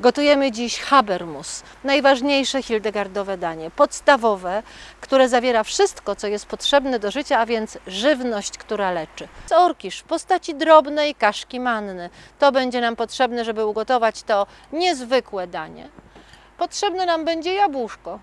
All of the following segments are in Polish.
Gotujemy dziś habermus, najważniejsze hildegardowe danie, podstawowe, które zawiera wszystko, co jest potrzebne do życia, a więc żywność, która leczy. Orkisz w postaci drobnej kaszki manny. To będzie nam potrzebne, żeby ugotować to niezwykłe danie. Potrzebne nam będzie jabłuszko.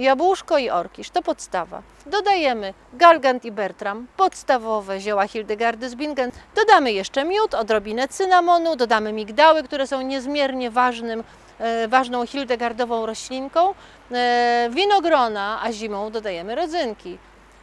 Jabłuszko i orkisz to podstawa. Dodajemy galgant i bertram, podstawowe zioła Hildegardy z Bingen. Dodamy jeszcze miód, odrobinę cynamonu, dodamy migdały, które są niezmiernie ważnym, e, ważną hildegardową roślinką, e, winogrona, a zimą dodajemy rodzynki.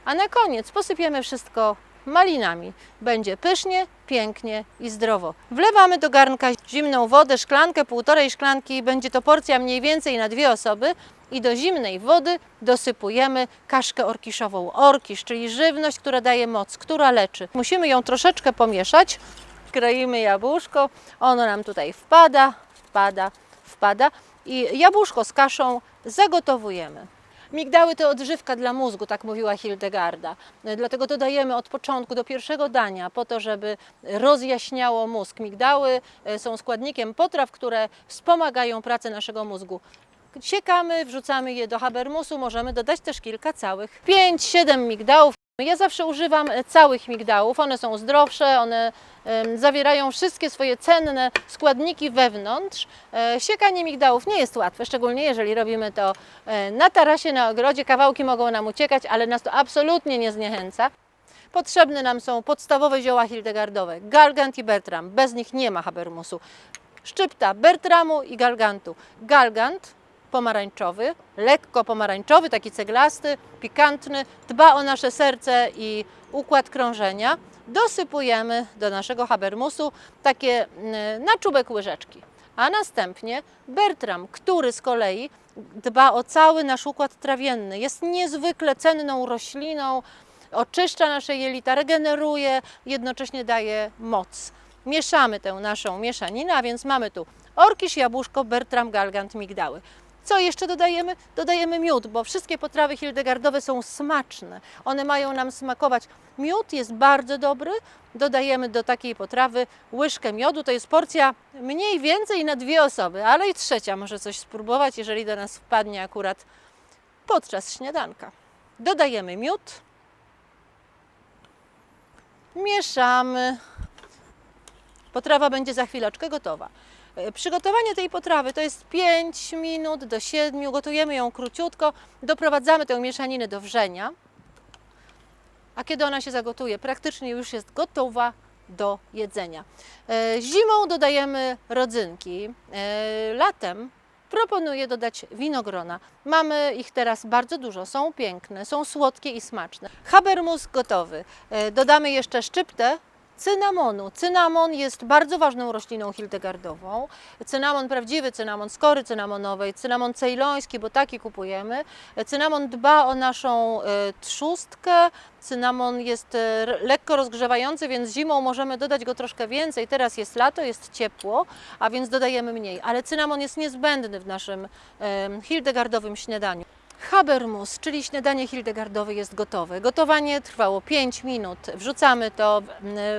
A na koniec posypiemy wszystko malinami. Będzie pysznie, pięknie i zdrowo. Wlewamy do garnka zimną wodę, szklankę, półtorej szklanki, będzie to porcja mniej więcej na dwie osoby i do zimnej wody dosypujemy kaszkę orkiszową. Orkisz, czyli żywność, która daje moc, która leczy. Musimy ją troszeczkę pomieszać. Kroimy jabłuszko, ono nam tutaj wpada, wpada, wpada i jabłuszko z kaszą zagotowujemy. Migdały to odżywka dla mózgu, tak mówiła Hildegarda. Dlatego dodajemy od początku do pierwszego dania, po to, żeby rozjaśniało mózg. Migdały e, są składnikiem potraw, które wspomagają pracę naszego mózgu. Siekamy, wrzucamy je do habermusu, możemy dodać też kilka całych. 5-7 migdałów. Ja zawsze używam e, całych migdałów, one są zdrowsze, one zawierają wszystkie swoje cenne składniki wewnątrz. E, Siekanie migdałów nie jest łatwe, szczególnie jeżeli robimy to e, na tarasie, na ogrodzie. Kawałki mogą nam uciekać, ale nas to absolutnie nie zniechęca. Potrzebne nam są podstawowe zioła hildegardowe, galgant i bertram. Bez nich nie ma habermusu. Szczypta bertramu i galgantu. Galgant pomarańczowy, lekko pomarańczowy, taki ceglasty, pikantny, dba o nasze serce i układ krążenia. Dosypujemy do naszego habermusu takie mm, na czubek łyżeczki. A następnie bertram, który z kolei dba o cały nasz układ trawienny. Jest niezwykle cenną rośliną, oczyszcza nasze jelita, regeneruje, jednocześnie daje moc. Mieszamy tę naszą mieszaninę, a więc mamy tu orkisz, jabłuszko, bertram, galgant, migdały. Co jeszcze dodajemy? Dodajemy miód, bo wszystkie potrawy hildegardowe są smaczne. One mają nam smakować. Miód jest bardzo dobry. Dodajemy do takiej potrawy łyżkę miodu. To jest porcja mniej więcej na dwie osoby, ale i trzecia może coś spróbować, jeżeli do nas wpadnie akurat podczas śniadanka. Dodajemy miód. Mieszamy. Potrawa będzie za chwileczkę gotowa. Przygotowanie tej potrawy to jest 5 minut do 7. Gotujemy ją króciutko. Doprowadzamy tę mieszaninę do wrzenia. A kiedy ona się zagotuje, praktycznie już jest gotowa do jedzenia. E, Zimą dodajemy rodzynki. E, Latem proponuję dodać winogrona. Mamy ich teraz bardzo dużo, są piękne, są słodkie i smaczne. Habermus gotowy. E, Dodamy jeszcze szczyptę cynamonu. Cynamon jest bardzo ważną rośliną hildegardową. Cynamon prawdziwy, cynamon z kory cynamonowej, cynamon cejloński, bo taki kupujemy. Cynamon dba o naszą e, trzustkę. Cynamon jest e, lekko rozgrzewający, więc zimą możemy dodać go troszkę więcej. Teraz jest lato, jest ciepło, a więc dodajemy mniej. Ale cynamon jest niezbędny w naszym hildegardowym śniadaniu. Habermus, czyli śniadanie hildegardowe jest gotowe. Gotowanie trwało 5 minut. Wrzucamy to,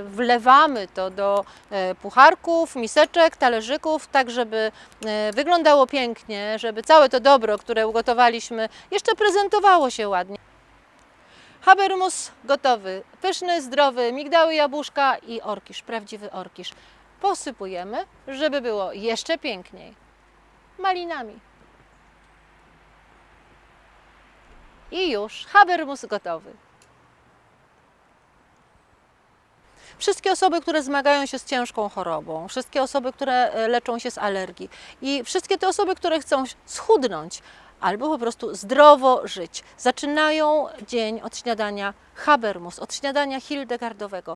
wlewamy to do e, pucharków, miseczek, talerzyków, tak żeby e, wyglądało pięknie, żeby całe to dobro, które ugotowaliśmy, jeszcze prezentowało się ładnie. Habermus gotowy. Pyszny, zdrowy, migdały, jabłuszka i orkisz, prawdziwy orkisz. Posypujemy, żeby było jeszcze piękniej. Malinami. I już habermus gotowy. Wszystkie osoby, które zmagają się z ciężką chorobą, wszystkie osoby, które e, leczą się z alergii i wszystkie te osoby, które chcą schudnąć albo po prostu zdrowo żyć, zaczynają dzień od śniadania habermus, od śniadania hildegardowego.